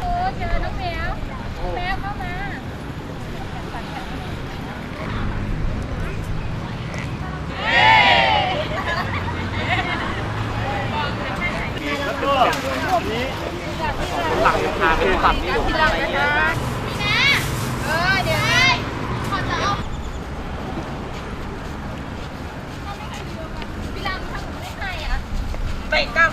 โอ้เจอน้องแมวน้องแมวเข้ามาแล้วก็นี้หลังพาไปฝั่งนี้อยู่ ทีหลังนะคะพี่นะเออเดี๋ยวนะขอจะเอาพี่ลำทำไม่ให้อะ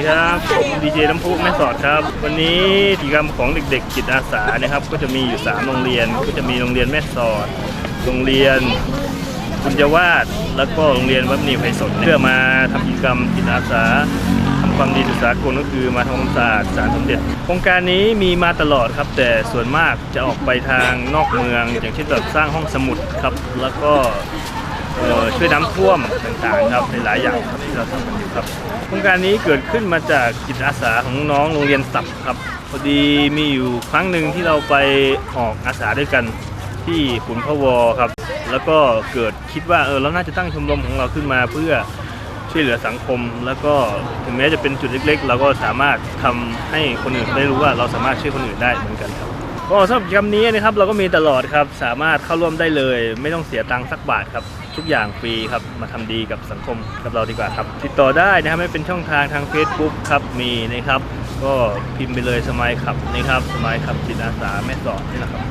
ีครับผมดีเจน้ำพุแม่สอดครับ วันนี้กิจกรรมของเด็กๆจิตอาสานะครับ ก็จะมีอยู่ 3 โรงเรียน ก็จะมีโรงเรียนแม่สอด โรงเรียนบุญยวาสแล้วก็โรงเรียนวัดมณีไพศาลเพื่อมาทำกิจกรรมจิตอาสาทำความดีศึกษากลก็คือมาทำความสะอาดสารสมเด็จโครงการนี้มีมาตลอดครับ แต่ส่วนมากจะออกไปทางนอกเมือง อย่างเช่นแบบสร้างห้องสมุดครับแล้วก็ ช่วยน้ำท่วมต่างๆครับในหลายอย่างครับที่เราทำกันอยู่ครับโครงการนี้เกิดขึ้นมาจากจิตอาสาของน้องโรงเรียนสับครับพอดีมีอยู่ครั้งหนึ่งที่เราไปออกอาสาด้วยกันที่ขุนพะวอครับ แล้วก็เกิดคิดว่าเออเราน่าจะตั้งชมรมของเราขึ้นมาเพื่อช่วยเหลือสังคม แล้วก็ถึงแม้จะเป็นจุดเล็กๆ เราก็สามารถทำให้คนอื่นได้รู้ว่าเราสามารถช่วยคนอื่นได้เหมือนกันครับ ก็สำหรับกิจกรรมนี้นะครับเราก็มีตลอดครับ สามารถเข้าร่วมได้เลย ไม่ต้องเสียตังค์สักบาทครับ ทุกอย่างฟรีครับ มาทำดีกับสังคมกับเราดีกว่าครับ ติดต่อได้นะครับไม่เป็นช่องทางทาง Facebook ครับมีนะครับ ก็พิมพ์ไปเลยสมัยขับนะครับสมัยขับจิตอาสาแม่สอดนี่แหละครับ